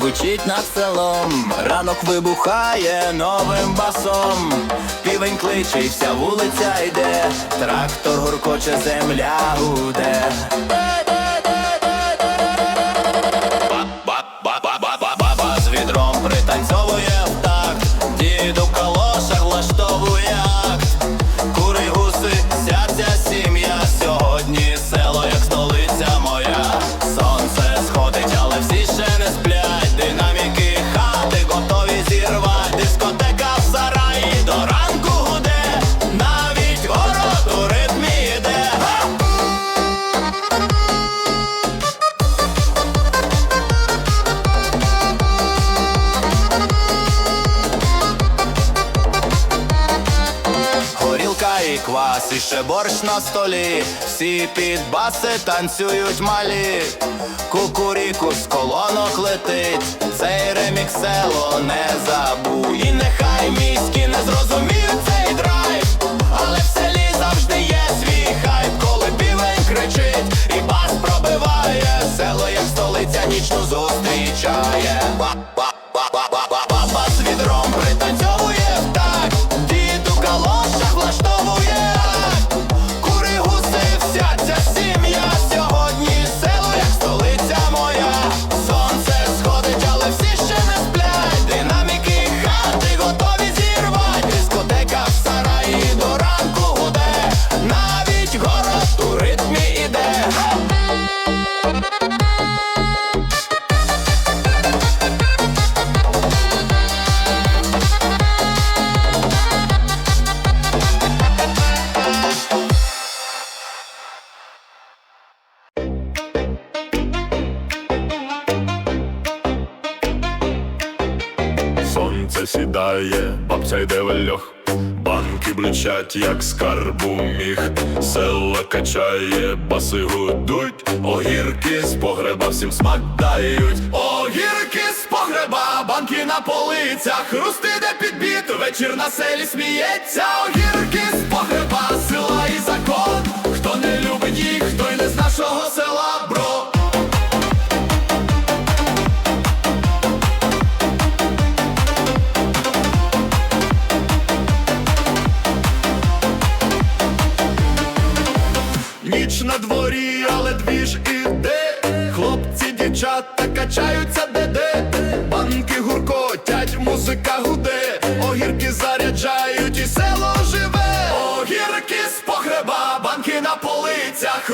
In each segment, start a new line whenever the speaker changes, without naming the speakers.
Звучить над селом, ранок вибухає но часом півень кличе, вся вулиця йде, трактор гуркоче земля гуде. ще борщ на столі, всі під баси танцюють малі, кукуріку з колонок летить, цей реміксело не забуй. І нехай міські не зрозуміють цей драйв, але в селі завжди є свій хайп, коли півень кричить, і бас пробиває, село як столиця нічну зустрічає. Ба-ба летять, як
скарбу міг, села качає, баси гудуть, огірки з погреба всім смак дають, огірки з погреба, банки на полицях, хрусти хрустиде підбіт, вечір на селі сміється, огірки з погреба, сила і качаються деде, банки гуркотять, музика гуде, огірки заряджають, і село живе, огірки з погреба, банки на полицях.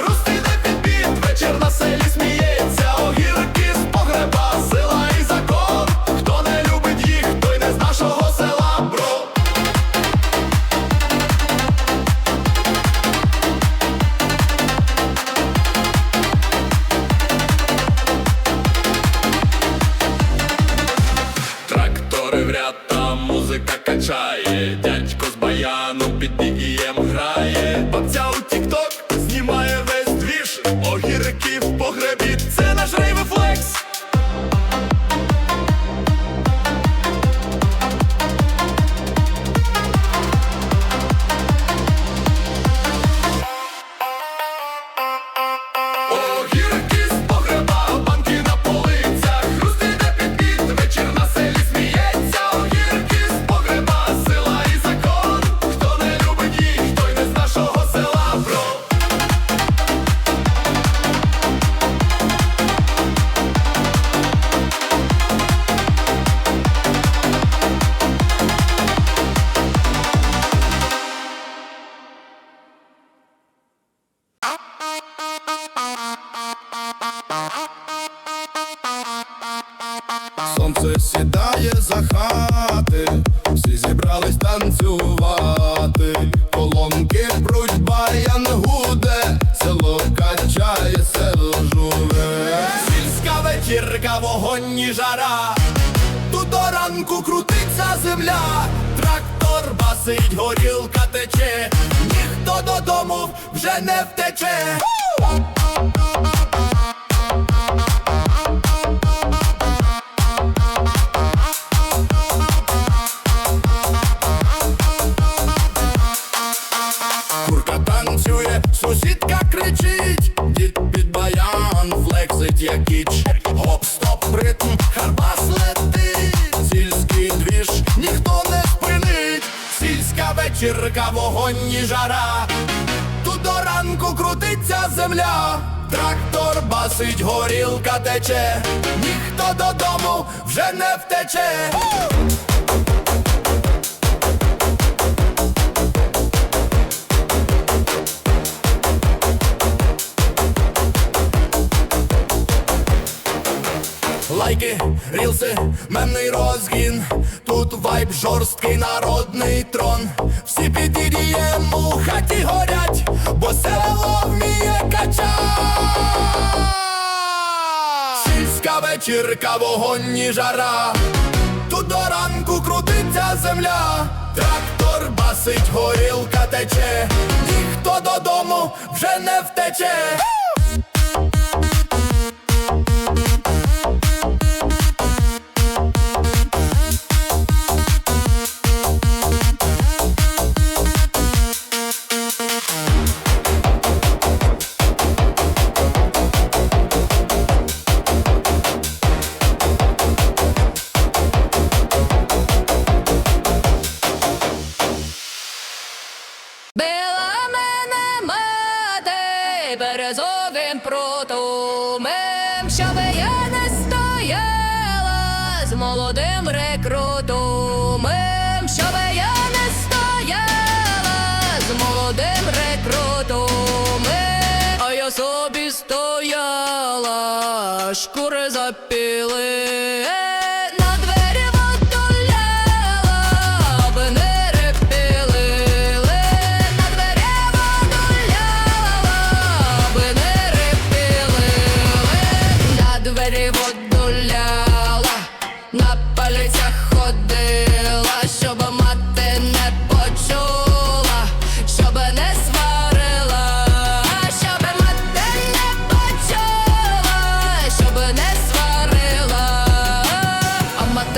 ранку крутиться земля, трактор
басить, горілка тече, ніхто додому вже не втече. Курка танцює, сусідка кричить, дід під баян, флексить як кіч. Вечірка, вогонь і жара. Тут до ранку крутиться земля. Трактор басить, горілка тече. Ніхто додому вже не втече Лайки, рілси, мемний розгін, тут вайб жорсткий народний трон. Всі під у хаті горять, бо село вміє качать. Сільська вечірка, вогонь і жара. Тут до ранку крутиться земля, трактор басить, горілка тече, ніхто додому вже не втече.
З молодим рекрутом, щоби я не стояла з молодим рекрутумем, а я собі стояла, шкури запіли.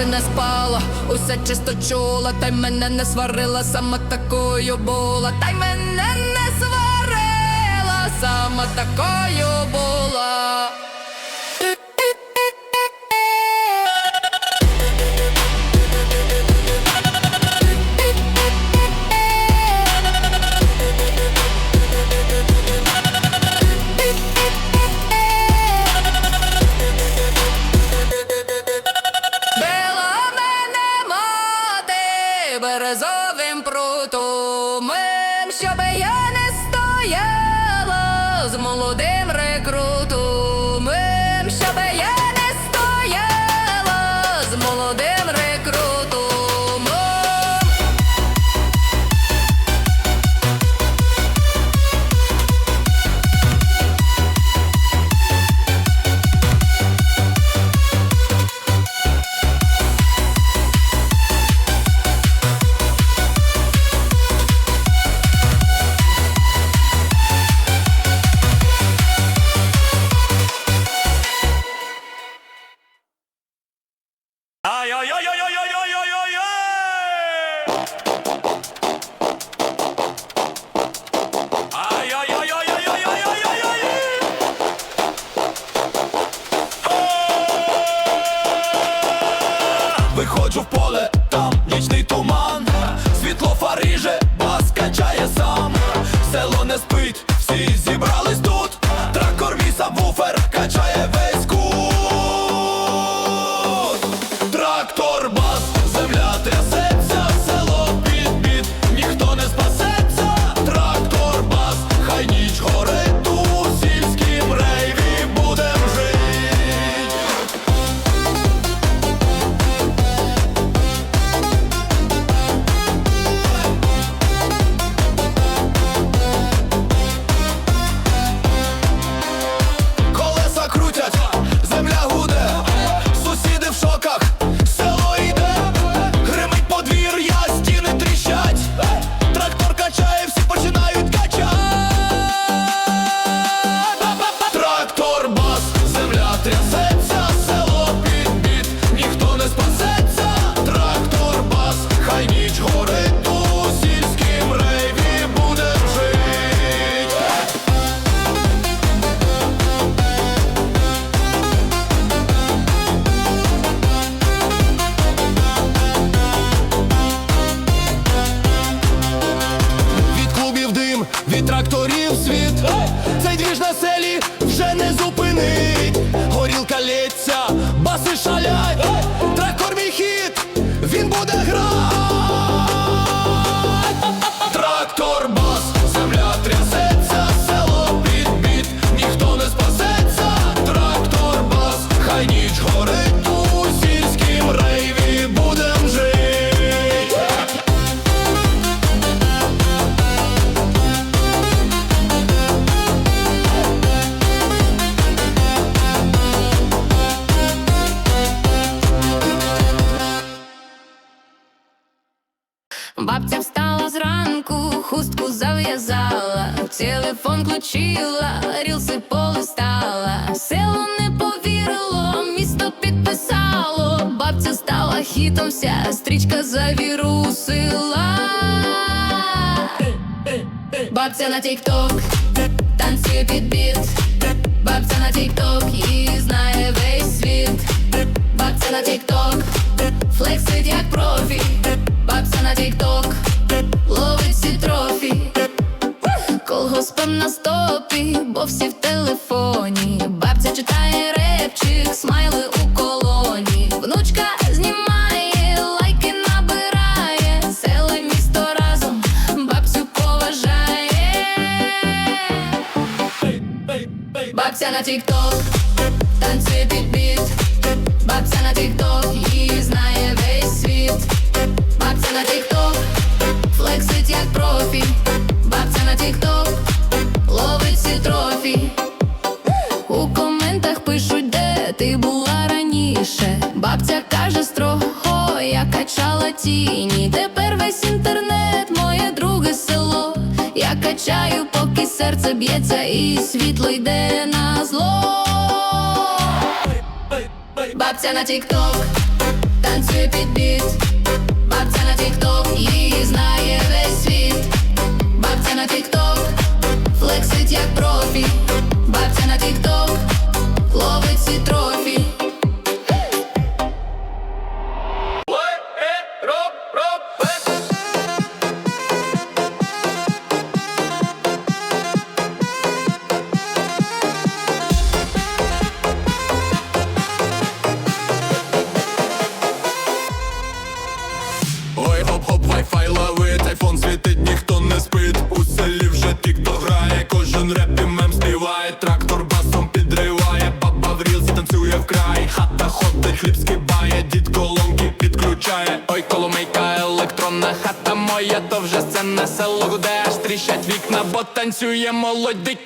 А не спала, усе чисто чула, та й мене не сварила, сама такою була, та й мене не сварила, сама такою була. Березовим прутумем, щоби я не стояла з молодим телефон рілси полистала. Село не повірило, місто підписало. Бабця стала хітом, вся стрічка завірусила. Бабця на тік-ток, танцює під біт. Бабця на тік-ток, її знає весь світ. Бабця на тік-ток, флексить як профі. Бабця на тік-ток, ловить всі трофі. Колгоспом на стопі, бо всі в телефоні. Бабця читає репчик, смайли у колоні. Внучка знімає, лайки набирає. Село й місто разом, бабцю поважає. Бабця на тік-ток, танцює під біт. Бабця на тік-ток, її знає весь світ. Бабця на тік-ток, флексить як профі. Бабця на тік-ток, ловить всі трофі. У коментах пишуть, де ти була раніше. Бабця каже строго, я качала тіні. Тепер весь інтернет, моє друге село. Я качаю, поки серце б'ється, і світло йде на зло. Бабця на тік-ток, танцює під біт. Бабця на тік-ток, її знає весь на тік-ток, флексить як профі. Бабця на тік-ток, ловить всі трофі.
Ой, гоп-гоп, вайфай ловить, айфон світить, ніхто не спить. У селі тік-то грає, кожен реп і мем співає, трактор басом підриває, баба в рілсі танцює вкрай, хата ходить, хліб скибає, дід колонки підключає. Ой, коломейка, електронна хата моя, то вже сцена село де аж тріщать вікна, бо танцює
молодь.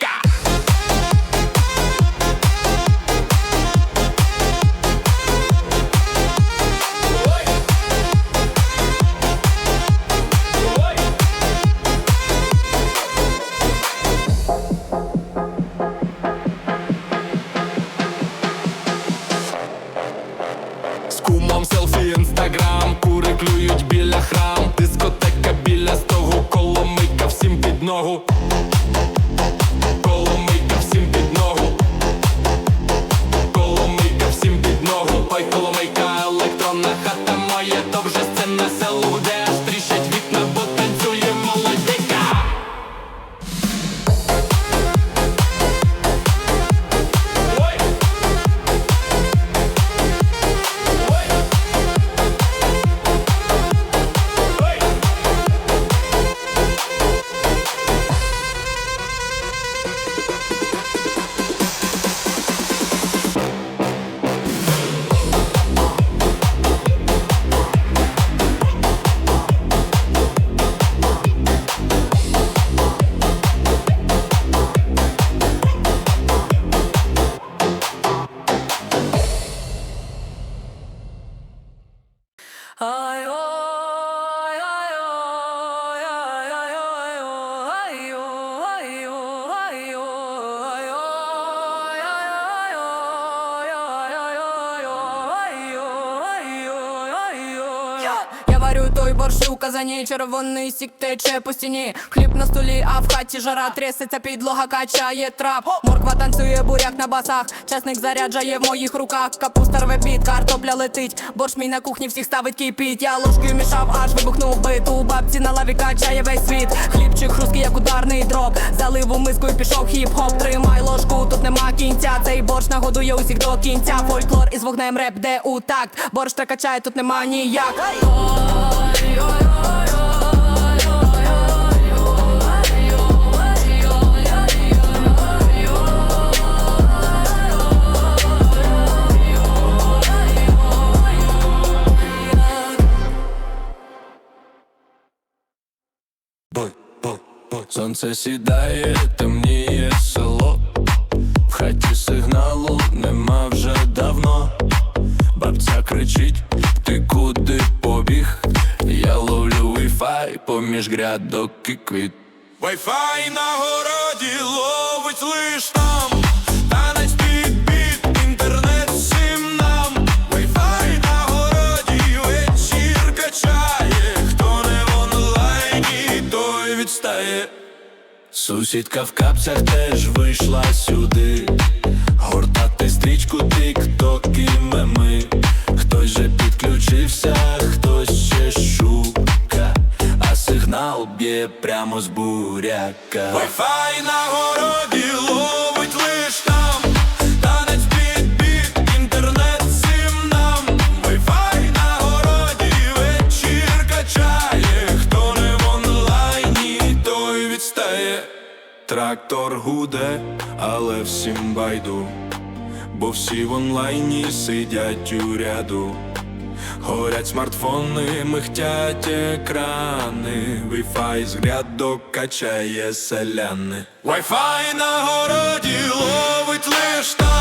Борщ червоний сік тече по стіні. Хліб на столі, а в хаті жара трясеться, підлога качає трап. Морква танцює буряк на басах. Часник заряджає в моїх руках. Капуста рве під, картопля летить. Борщ мій на кухні всіх ставить кипіть. Я ложкою мішав, аж вибухнув бит. У бабці на лаві качає весь світ. Хлібчик хрусткий, як ударний дроб. Залив у миску і пішов хіп-хоп. Тримай ложку, тут нема кінця. Цей борщ нагодує усіх до кінця. Фольклор із вогнем реп, де у такт. Борщ та качає, тут нема ніяк.
Сонце сідає, темніє село, в хаті сигналу нема вже давно. Бабця кричить, ти куди побіг? Wi-Fi,
поміж грядок і квіт.
Wi-Fi на городі ловить лиш там
Сусідка в капцях теж вийшла сюди. Гортати стрічку, тік-ток і меми. Хтось же підключився, хтось ще шука, а сигнал б'є прямо з буряка.
Wi-Fi на городі ловить лиш там. Танець під інтернет всім нам. Wi-Fi на городі вечір качає Хто не в онлайні, той відстає. Трактор гуде, але всім байду. Бо всі в онлайні сидять у ряду Горять смартфони, михтять екрани, Wi-Fi з грядок качає селяни. Wi-Fi на городі ловить лиш там,